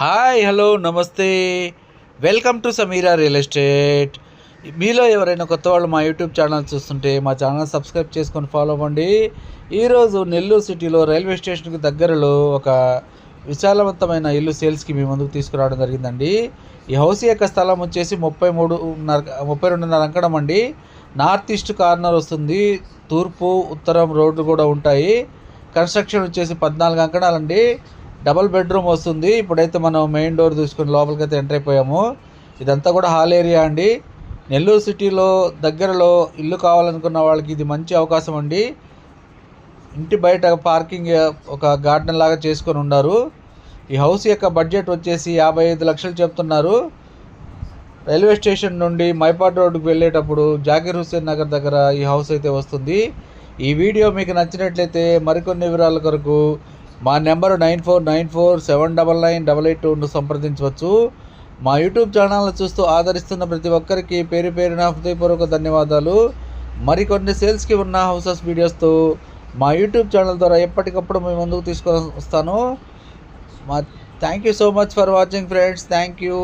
Hi hello నమస్తే. Welcome to Sameera real estate. మీలో ఎవరైనా కొత్త వాళ్ళు మా యూట్యూబ్ ఛానల్ చూస్తుంటే మా ఛానల్ సబ్స్క్రైబ్ చేసుకొని ఫాలో అవ్వండి. ఈరోజు నెల్లూరు సిటీలో రైల్వే స్టేషన్కి దగ్గరలో ఒక విశాలవంతమైన ఇల్లు సేల్స్కి మీ ముందుకు తీసుకురావడం జరిగిందండి. ఈ హౌస్ యొక్క స్థలం వచ్చేసి ముప్పై మూడున్నర ముప్పై రెండున్నర అంకణం అండి. నార్త్ ఈస్ట్ కార్నర్ వస్తుంది. తూర్పు ఉత్తరం రోడ్లు కూడా ఉంటాయి. కన్స్ట్రక్షన్ వచ్చేసి పద్నాలుగు అంకణాలండి. డబల్ బెడ్రూమ్ వస్తుంది. ఇప్పుడైతే మనం మెయిన్ డోర్ తీసుకుని లోపలికి అయితే ఎంటర్ అయిపోయాము. ఇదంతా కూడా హాల్ ఏరియా అండి. నెల్లూరు సిటీలో దగ్గరలో ఇల్లు కావాలనుకున్న వాళ్ళకి ఇది మంచి అవకాశం అండి. ఇంటి బయట పార్కింగ్ ఒక గార్డెన్ లాగా చేసుకొని ఉన్నారు. ఈ హౌస్ యొక్క బడ్జెట్ వచ్చేసి యాభై ఐదు లక్షలు చెప్తున్నారు. రైల్వే స్టేషన్ నుండి మైపాడ్ రోడ్డుకు వెళ్ళేటప్పుడు జాకీర్ హుస్సేన్ నగర్ దగ్గర ఈ హౌస్ అయితే వస్తుంది. ఈ వీడియో మీకు నచ్చినట్లయితే మరికొన్ని వివరాల కొరకు మా number nine four nine four seven double nine double eight టూను సంప్రదించవచ్చు. మా యూట్యూబ్ ఛానల్ని చూస్తూ ఆదరిస్తున్న ప్రతి ఒక్కరికి పేరు పేరున హృదయపూర్వక ధన్యవాదాలు. మరికొన్ని సేల్స్కి ఉన్న హౌసెస్ వీడియోస్తో మా యూట్యూబ్ ఛానల్ ద్వారా ఎప్పటికప్పుడు మేము ముందుకు తీసుకొని వస్తాను మా thank you so much for watching friends. Thank you.